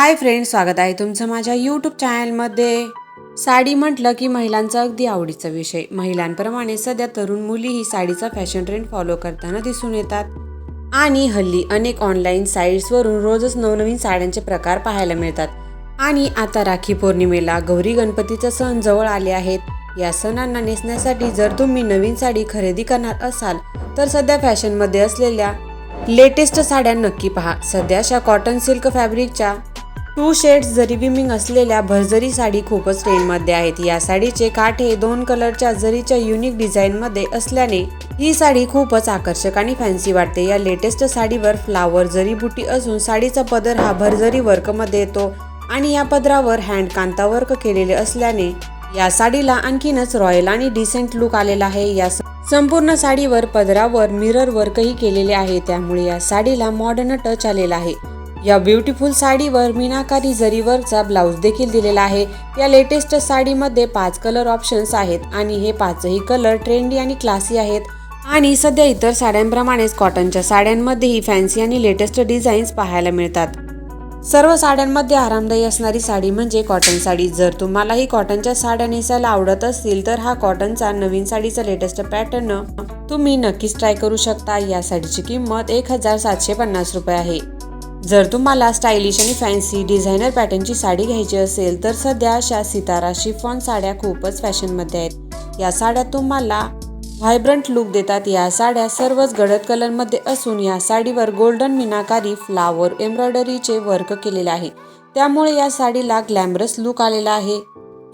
Hi friend स्वागत आहे तुमचं माझ्या यूट्यूब चॅनलमध्ये साडी म्हटलं की महिलांचा अगदी आवडीचा विषय. महिलांप्रमाणे सध्या तरुण मुलीही साडीचा फॅशन ट्रेंड फॉलो करताना दिसून येतात. आणि हल्ली अनेक ऑनलाईन साईट्सवरून रोजच नवनवीन साड्यांचे प्रकार पाहायला मिळतात. आणि आता राखी पौर्णिमेला गौरी गणपतीचा सण जवळ आले आहेत. या सणांना नेसण्यासाठी जर तुम्ही नवीन साडी खरेदी करणार असाल तर सध्या फॅशनमध्ये असलेल्या लेटेस्ट साड्या नक्की पहा. सध्याच्या कॉटन सिल्क फॅब्रिकच्या टू शेड्स जरी विमिंग असलेल्या भरजरी साडी खूपच ट्रेंडमध्ये आहेत. या साडीचे काठ हे दोन कलरच्या जरीच्या युनिक डिझाईनमध्ये असल्याने ही साडी खूपच आकर्षक आणि फॅन्सी वाटते. या लेटेस्ट साडीवर फ्लावर जरी बुटी असून साडीचा पदर हा भरजरी वर्कमध्ये येतो आणि या पदरावर हँड कांता वर्क केलेले असल्याने या साडीला आणखीनच रॉयल आणि डिसेंट लुक आलेला आहे. या स- संपूर्ण साडीवर पदरावर मिरर वर्कही केलेले आहे. त्यामुळे या साडीला मॉडर्न टच आलेला आहे. या ब्युटिफुल साडीवर मीनाकारी जरीवरचा ब्लाऊज देखील दिलेला आहे. या लेटेस्ट साडीमध्ये पाच कलर ऑप्शन्स आहेत आणि हे पाचही कलर ट्रेंडी आणि क्लासी आहेत. आणि सध्या इतर साड्यांप्रमाणेच कॉटनच्या साड्यांमध्येही फॅन्सी आणि लेटेस्ट डिझाईन्स पाहायला मिळतात. सर्व साड्यांमध्ये आरामदायी असणारी साडी म्हणजे कॉटन साडी. जर तुम्हालाही कॉटनच्या साड्या नेसायला आवडत असतील तर हा कॉटनचा नवीन साडीचा लेटेस्ट पॅटर्न तुम्ही नक्कीच ट्राय करू शकता. या साडीची किंमत एक हजार सातशे पन्नास रुपये आहे. जर तुम्हाला स्टायलिश आणि फॅन्सी डिझायनर पॅटर्नची साडी घ्यायची असेल तर सध्या अशा सितारा शिफॉन साड्या खूपच फॅशनमध्ये आहेत. या साड्या तुम्हाला व्हायब्रंट लुक देतात. या साड्या सर्वच गडद कलरमध्ये असून या साडीवर गोल्डन मिनाकारी फ्लावर एम्ब्रॉयडरीचे वर्क केलेले आहे. त्यामुळे या साडीला ग्लॅमरस लुक आलेला आहे.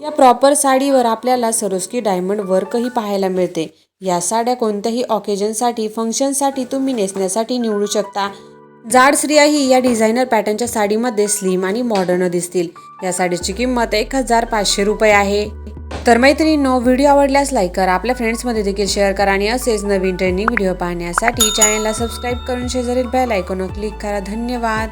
या प्रॉपर साडीवर आपल्याला सरोस्की डायमंड वर्कही पाहायला मिळते. या साड्या कोणत्याही ऑकेजनसाठी फंक्शनसाठी तुम्ही नेसण्यासाठी निवडू शकता. जाड स्त्रियाही या डिझायनर पॅटर्नच्या साडीमध्ये स्लिम आणि मॉडर्न दिसतील. या साडीची किंमत एक हजार पाचशे रुपये आहे. तर मैत्रिणींनो व्हिडिओ आवडल्यास लाईक करा. आपल्या फ्रेंड्समध्ये देखील शेअर करा आणि असेच नवीन ट्रेंडिंग व्हिडिओ पाहण्यासाठी चॅनलला सबस्क्राईब करून शेजारील बेल आयकॉनवर क्लिक करा. धन्यवाद.